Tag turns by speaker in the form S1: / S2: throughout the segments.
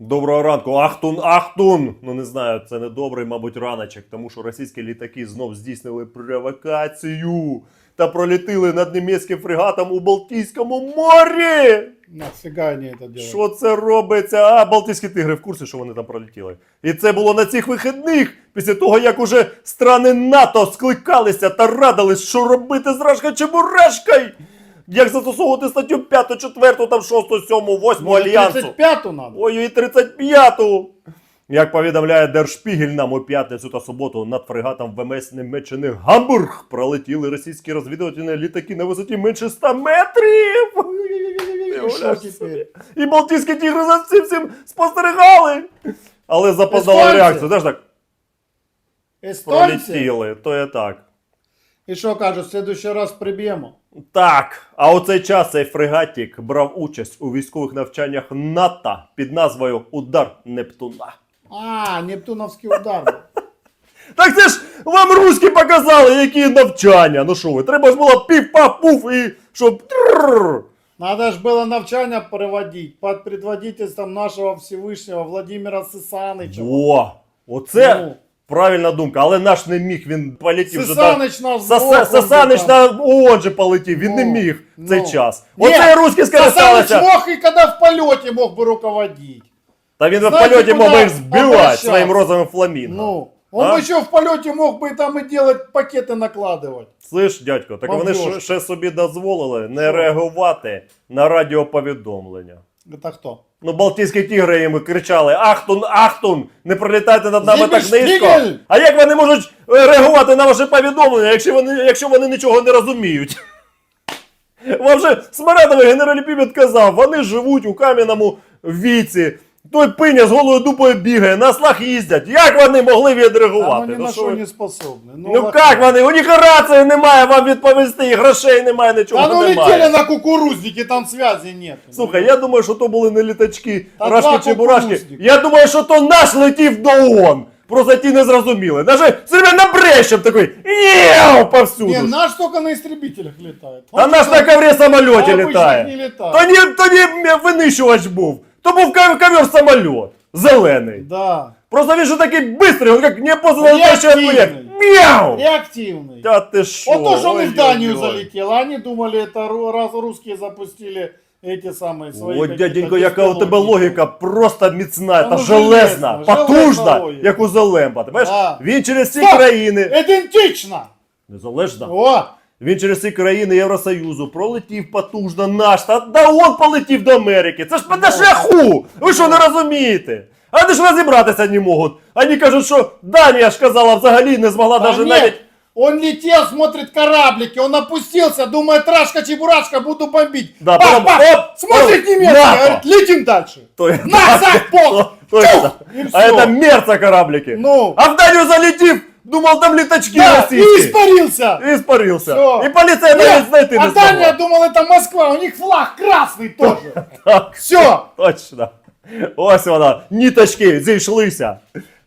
S1: Доброго ранку, Ахтун, Ахтун! Ну не знаю, це не добрий, мабуть, раночок, тому що російські літаки знов здійснили провокацію та пролітили над німецьким фрегатом у Балтійському морі.
S2: Нафига они это делают?
S1: Що це робиться? А, Балтійські тигри в курсі, що вони там пролетіли. І це було на цих вихідних, після того, як уже страни НАТО скликалися та радились, що робити з Рашка Чебурашкою. Як застосовувати статтю 5, 4, там 6, 7, 8
S2: Ну,
S1: альянсу.
S2: 35 надо.
S1: Ой, і 35-ту. Як повідомляє Держпігель, нам у п'ятницю та суботу над фрегатом ВМС Німеччини Гамбург пролетіли російські розвідувальні літаки на висоті менше 100 метрів. І Балтійські тігри за цим всім спостерігали. Але запоздала
S2: Естонці?
S1: реакцію. Знаєш так, пролетіли, то є так.
S2: И что кажут, в следующий раз прибьем?
S1: Так, а у цей час цей фрегатік брав участь у військових навчаннях НАТО під назвою Удар Нептуна.
S2: А, Нептуновский удар. был.
S1: Так це ж вам руські показали, які навчання. Ну що ви, треба ж було пів-пав-пуф і щоб. трррр.
S2: Надо ж было навчание проводить под предводительством нашего Всевышнего Владимира Сысаныча.
S1: О, оце
S2: Ну.
S1: правильна думка, але наш не міг, він полетів вже. да.
S2: Сысаныч нас
S1: Саса-
S2: сбоку
S1: Сасанич
S2: там.
S1: на ООН же полетів, він не
S2: Ну,
S1: міг в цей
S2: ну.
S1: час.
S2: Ні,
S1: Оце руські
S2: Сасаныч
S1: скористалися.
S2: мог и когда в полете мог бы руководить.
S1: Та він в
S2: Знаєте,
S1: польоті мог би
S2: куди
S1: їх збивати
S2: обращатися?
S1: своїм розовим фламінго.
S2: Ну, он
S1: А?
S2: бы еще в полете мог бы там и делать пакеты накладывать.
S1: Слиш, дядько, так вони
S2: Бомбьошки.
S1: ж ще собі дозволили не
S2: Що?
S1: реагувати на радіоповідомлення.
S2: Это кто?
S1: Ну, Балтійські тігри їм кричали: Ахтун, Ахтун! Не пролітайте над нами так низько! А як вони можуть е, реагувати на ваше повідомлення, якщо вони, якщо вони нічого не розуміють? Вам же Смарадовий генераліпімет казав, вони живуть у кам'яному віці. Той пиня з голою дупою бігає, на слах їздять. Як вони могли
S2: А ну
S1: відреагувати?
S2: ни
S1: Ну,
S2: на
S1: що
S2: что
S1: ви-
S2: не способны.
S1: ну
S2: вот-
S1: як вони? У них і рації немає вам відповісти, і грошей немає, нічого
S2: Да ну
S1: немає.
S2: летели на кукурузники, там связи нет.
S1: Слухай, я думаю, що то були не літачки,
S2: Та
S1: рашки
S2: два
S1: чи бурашки.
S2: кукурузника.
S1: Я думаю, що то наш летів до ООН. Просто ті не зрозуміли. Даже себе набрещем такий. Єу, повсюду.
S2: Не, наш только на истребителях летает.
S1: А наш на коврі самольоті
S2: А обычных
S1: літає.
S2: не летает.
S1: То ні, то ні винищувач був. То був ков- ковер самольот. Зелений.
S2: Да.
S1: Просто він же такий бистрий, він як не позвонив
S2: Реактивний.
S1: проєкт. Мяу!
S2: Реактивный.
S1: Та ти що?
S2: Вот то, что он и в Данию
S1: Ой-ой-ой.
S2: залетел. а Они думали, это ру- раз русские запустили эти самые свои...
S1: Ой,
S2: какие-то
S1: дяденько, яка у тебе
S2: беспилотники.
S1: логіка просто міцна
S2: Та
S1: та
S2: ну,
S1: железна,
S2: железна,
S1: потужна,
S2: железна логіка.
S1: як у Зелемба. Ти бачиш?
S2: Да.
S1: Він через ці
S2: Стоп!
S1: країни.
S2: Идентично.
S1: Незалежно.
S2: О,
S1: Він через ці країни Євросоюзу пролетів потужно наш, та да он полетів до Америки. Це ж на шляху! Ви що не розумієте? А вони ж розібратися не можуть. Вони кажуть, що Данія ж казала взагалі не змогла
S2: да
S1: навіть навіть.
S2: Он летел, смотрит кораблики, он опустился, думает, Рашка-Чебурашка, буду бомбить.
S1: Да,
S2: Бах,
S1: потом,
S2: бах,
S1: оп,
S2: смотрит
S1: оп,
S2: немецкий,
S1: нахуй.
S2: говорит, летим дальше.
S1: То,
S2: На, захпок!
S1: Точно.
S2: И
S1: А
S2: всё.
S1: это мерца кораблики.
S2: Ну.
S1: А в Данию залетів, думав там літачки
S2: Да, и
S1: російські.
S2: испарился.
S1: І спарився.
S2: Всё.
S1: І поліція
S2: Нет,
S1: навіть знайти
S2: а
S1: не
S2: Дания
S1: змогла.
S2: думал, это Москва, у них флаг красный тоже.
S1: Так,
S2: Все.
S1: точно. Ось вона, ніточки зійшлися.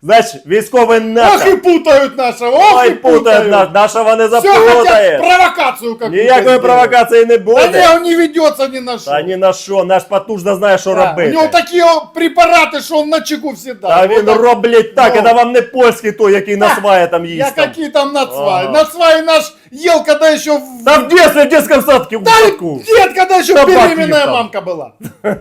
S1: Значить, військовий
S2: Ох
S1: НАТО.
S2: и путают нашего, ох
S1: Ой,
S2: и
S1: путає
S2: путают.
S1: нас, нашого не
S2: Все хотят
S1: запутає.
S2: провокацию какую-то
S1: Ніякої
S2: сделать.
S1: провокації не
S2: Да
S1: буде.
S2: не, он не ведется ни на что.
S1: Та ні на що, наш потужно знає, що
S2: Да, У
S1: робити.
S2: него такие о, препараты, что он на чеку всегда.
S1: Та
S2: Вот
S1: він
S2: так.
S1: роблять так,
S2: Ну.
S1: це вам не польський той, який на сває там
S2: Я
S1: їсть. там.
S2: какие там нацваи.
S1: Ага.
S2: Нацваи наш ел, когда еще... в-
S1: Та в дитинстві, в дитячому садку.
S2: Да,
S1: садку.
S2: дед, когда еще беременная мамка была.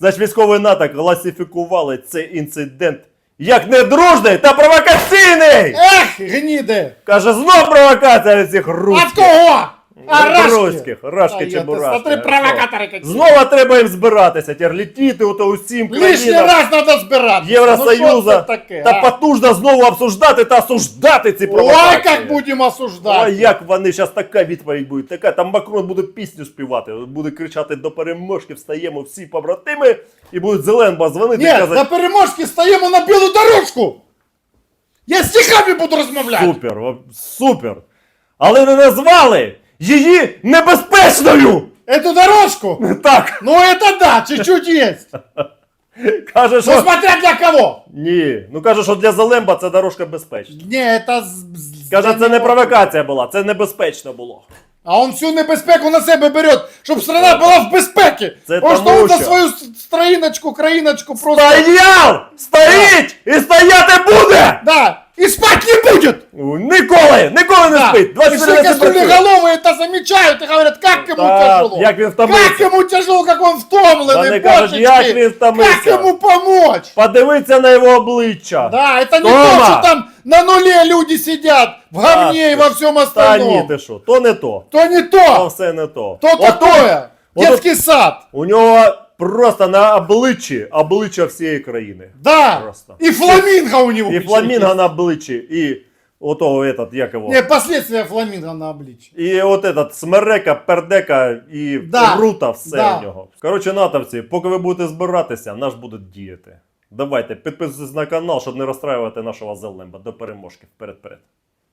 S1: Значить, військовий НАТО класифікували цей інцидент як недружний та провокаційний.
S2: Эх, гніде!
S1: Каже, знов провокація від цих
S2: От
S1: русських.
S2: кого? Рашки.
S1: рашки чи.
S2: Смотри, провокаторы какие.
S1: Знову треба їм збиратися, тепер літіти ото усім
S2: Лишний
S1: країнам
S2: раз надо збираться.
S1: Євросоюзу
S2: Ну, що це таке,
S1: та
S2: а?
S1: потужно знову обсуждати та осуждати ці
S2: Ой,
S1: провокації.
S2: как будем осуждать.
S1: Ой, як вони зараз така відповідь буде, така там Макрон буде пісню співати, буде кричати до переможки, встаємо всі побратими, і будуть Зеленба дзвонити і казати.
S2: на переможке стоим на белую дорожку. Я з стихами буду размовлять.
S1: Супер, супер. Але не назвали її небезпечною.
S2: Эту дорожку?
S1: Так,
S2: Ну это да, чуть-чуть есть.
S1: каже,
S2: Ну
S1: що.
S2: смотря для кого.
S1: Ні. Ну каже, що для Зелемба це дорожка безпечна.
S2: Не, это... з- з-
S1: Каже,
S2: для
S1: це не
S2: него.
S1: провокація була, це небезпечно було.
S2: А он всю небезпеку на себе берет, щоб страна була в безпеці.
S1: Це
S2: Он
S1: тому
S2: що он за
S1: що-
S2: свою с- страїночку, країночку просто...
S1: Стояв! Стоїть! І стояти буде!
S2: Да, и спать не будет!
S1: Ніколи! Ніколи не
S2: Да.
S1: спить!
S2: И
S1: 24
S2: все косулеголовые это замечают и говорят, как ему
S1: Так,
S2: тяжело.
S1: як він
S2: Как
S1: втомився.
S2: ему тяжело, как он втомленный,
S1: Вони кажуть, як
S2: божечки.
S1: він втомився.
S2: Как ему помочь?
S1: Подивиться на його обличчя.
S2: Да, это не
S1: Тома!
S2: то, что там на нуле люди сидят в говне и во всем
S1: Та ні,
S2: остальном.
S1: ти що, то не то.
S2: То не
S1: То
S2: то,
S1: все не то.
S2: то
S1: Отут
S2: такое.
S1: отут-
S2: Детский сад.
S1: У нього просто на обличчі обличчя всієї країни.
S2: Да.
S1: Просто.
S2: И фламинго у него.
S1: І
S2: еще
S1: фламінго на обличчі, і отого этот, як його.
S2: Не, последствия фламинго на обличье.
S1: І от этот смерека, пердека і
S2: Да.
S1: рута все
S2: Да.
S1: в нього. Коротше, натовці, поки ви будете збиратися, наш будуть діяти. Давайте, підписуйтесь на канал, щоб не розстраювати нашого зелемба. До переможки. Вперед-перед.